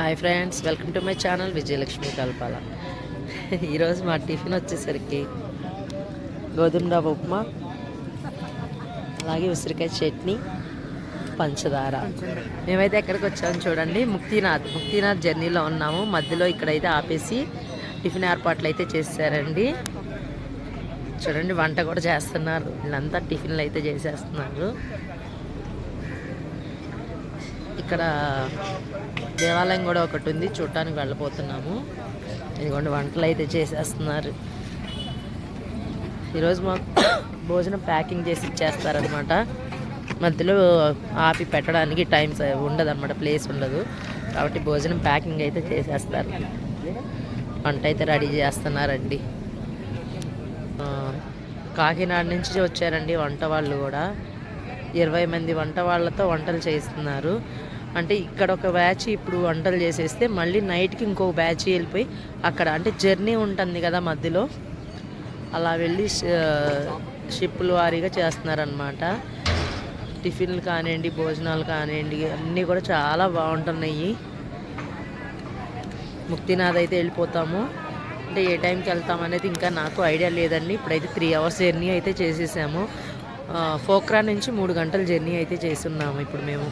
Hi friends welcome to my channel Vijayalakshmi Kalpala. ఈరోజు మా tiffin వచ్చేసరికి గోధుమ రవ్వ ఉప్మా అలాగే ఉసిరికాయ చట్నీ పంచదార. మేమైతే ఎక్కడికి వచ్చాము చూడండి ముక్తినాథ్ ముక్తినాథ్ జర్నీలో ఉన్నాము. మధ్యలో ఇక్కడైతే ఆపేసి టిఫిన్ ఏర్పాట్లు అయితే చేశారండి చూడండి వంట కూడా చేస్తున్నారు. వీళ్ళంతా టిఫిన్లు అయితే చేసేస్తున్నారు. ఇక్కడ దేవాలయం కూడా ఒకటి ఉంది. చూడటానికి వెళ్ళిపోతున్నాము ఇదిగోండి వంటలు అయితే చేసేస్తున్నారు. ఈరోజు మాకు భోజనం ప్యాకింగ్ చేసి ఇచ్చేస్తారనమాట మధ్యలో ఆపి పెట్టడానికి టైం ఉండదు అనమాట ప్లేస్ ఉండదు. కాబట్టి భోజనం ప్యాకింగ్ అయితే చేసేస్తారు. వంట అయితే రెడీ చేస్తున్నారండి. కాకినాడ నుంచి వచ్చారండి వంట వాళ్ళు కూడా. ఇరవై మంది వంట వాళ్ళతో వంటలు చేస్తున్నారు. అంటే ఇక్కడ ఒక బ్యాచ్ ఇప్పుడు వంటలు చేసేస్తే మళ్ళీ నైట్కి ఇంకో బ్యాచ్ వెళ్ళిపోయి అక్కడ అంటే జర్నీ ఉంటుంది కదా మధ్యలో. అలా వెళ్ళి షిప్పుల వారీగా చేస్తున్నారనమాట టిఫిన్లు కానివ్వండి భోజనాలు కానివ్వండి అన్నీ కూడా చాలా బాగుంటున్నాయి. ముక్తినాథ్ అయితే వెళ్ళిపోతాము. అంటే ఏ టైంకి వెళ్తాం అనేది ఇంకా నాకు ఐడియా లేదండి. ఇప్పుడైతే త్రీ అవర్స్ జర్నీ అయితే చేసేసాము. ఫోక్రా నుంచి మూడు గంటల జర్నీ అయితే చేస్తున్నాము ఇప్పుడు మేము.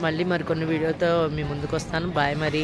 మళ్ళీ మరికొన్ని వీడియోతో మీ ముందుకు వస్తాను బాయ్ మరి.